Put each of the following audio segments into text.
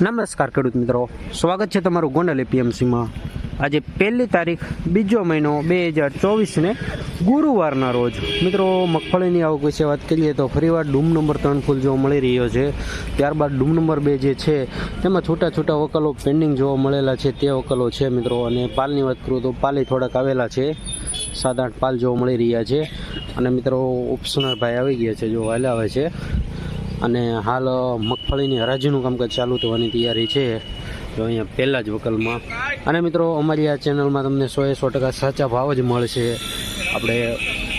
નમસ્કાર ખેડૂત મિત્રો. સ્વાગત છે તમારું ગોંડલ એપીએમસીમાં. આજે પહેલી તારીખ, બીજો મહિનો બે હજાર ચોવીસને ગુરુવારના રોજ. મિત્રો, મગફળીની આવક વિશે વાત કરીએ તો ફરીવાર ડૂમ નંબર ત્રણ ફૂલ જોવા મળી રહ્યો છે. ત્યારબાદ ડૂમ નંબર બે જે છે, તેમાં છૂટા છૂટા વકલો પેન્ડિંગ જોવા મળેલા છે. તે વકલો છે મિત્રો, અને પાલની વાત કરું તો પાલી થોડાક આવેલા છે. સાત આઠ પાલ જોવા મળી રહ્યા છે. અને મિત્રો ઓપ્શનર ભાઈ આવી ગયા છે, જો હાલે આવે છે. અને હાલ મગફળીની હરાજીનું કામકાજ ચાલુ થવાની તૈયારી છે. તો અહીંયા પહેલાં જ વકલમાં. અને મિત્રો અમારી આ ચેનલમાં તમને સો એ સો ટકા સાચા ભાવ જ મળશે. આપણે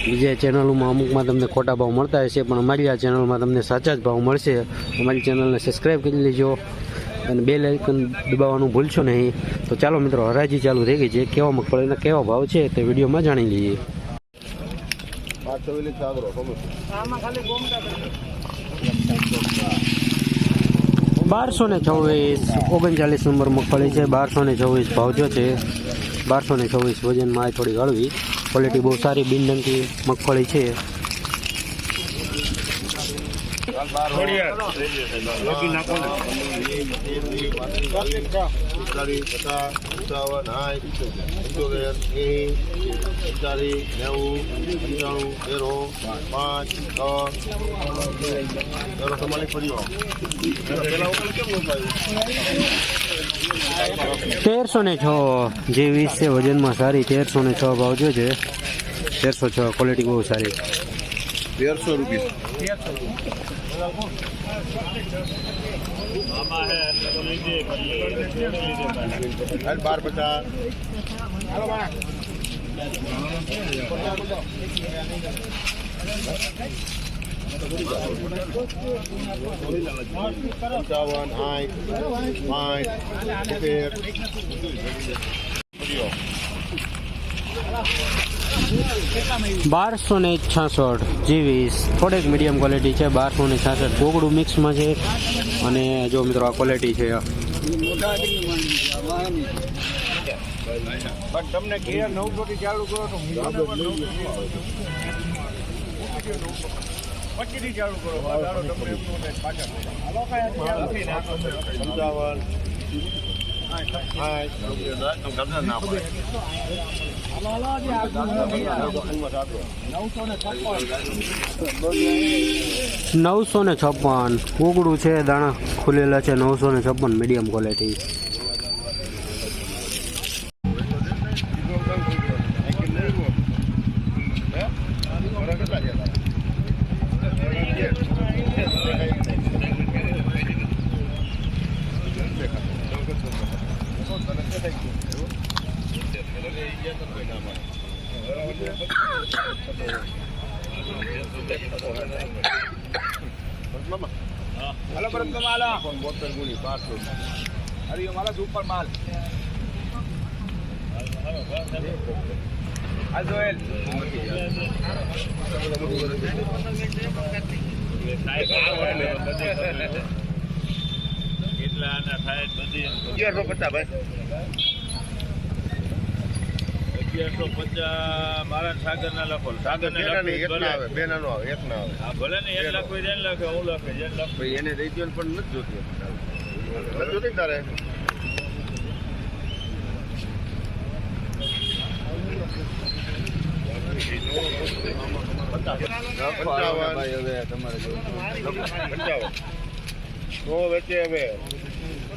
બીજા ચેનલોમાં અમુકમાં તમને ખોટા ભાવ મળતા હશે પણ અમારી આ ચેનલમાં તમને સાચા જ ભાવ મળશે. અમારી ચેનલને સબસ્ક્રાઈબ કરી લેજો અને બે લાઇકન દબાવવાનું ભૂલશો નહીં. તો ચાલો મિત્રો હરાજી ચાલુ થઈ ગઈ છે. કેવા મગફળીના કેવા ભાવ છે તે વિડીયોમાં જાણી લઈએ. બારસો ને છવ્વીસ, ઓગણચાલીસ નંબર મગફળી છે. બારસો ને છવ્વીસ ભાવજો છે. બારસો ને છવ્વીસ વજનમાં થોડી હળવી. ક્વોલિટી બહુ સારી બિનડંકી મગફળી છે. પચાસ પંચાવન આઠ પંચોતેર એંસી પંચાલીસ નેવું પંચાણું તેરો પાંચ છ તેરો તમારી ફરી તેરસો ને છ જે વીસ છે વજનમાં સારી, તેરસો ને છ ભાવ જો છે. તેરસો છ ક્વોલિટી બહુ સારી. તેરસો રૂપિયા. હાલ બાર પચાસ. પંચાવન સાઠ પાંચ સિત્તેર. બારસો ને છાસઠ જીવીસ થોડીક મીડિયમ ક્વોલિટી છે બારસો ને છાસઠ. ગોગડું મિક્સમાં છે. અને જો મિત્રો આ ક્વોલિટી છે. પંચાવન નવસો ને છપ્પન. ઉગડું છે દાણા ખુલેલા છે નવસો ને છપ્પન મીડિયમ ક્વોલિટી હાલો આ. બોતેર ગુણી પાંચસો અરે એ મારા સુપર માલ. હાલ જોયેલ. અગિયારસો પચાસ ભાઈ. અગિયારસો પચાસ મારા સાગરના લખો સાગર ને બે ના આવે એક ના આવે ભલે ને એક લખો જેને લખે હું લખે જેને લખે એને દઈ દો પણ નથી જોતી નથી જોતી તારે પંચાવન પંચાવન નો વેચે હવે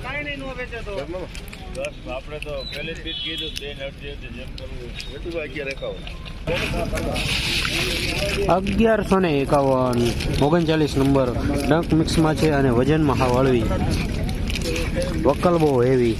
જમવામાં. દસ આપણે તો પહેલે જ કીધું બે ને અડધી અડધી જેમ કરવું એટલું અગિયાર એકાવન. અગિયારસો ને એકાવન ઓગણચાલીસ નંબર ડંક મિક્સમાં છે અને વજનમાં હા હળવી. વકલ બહુ હેવી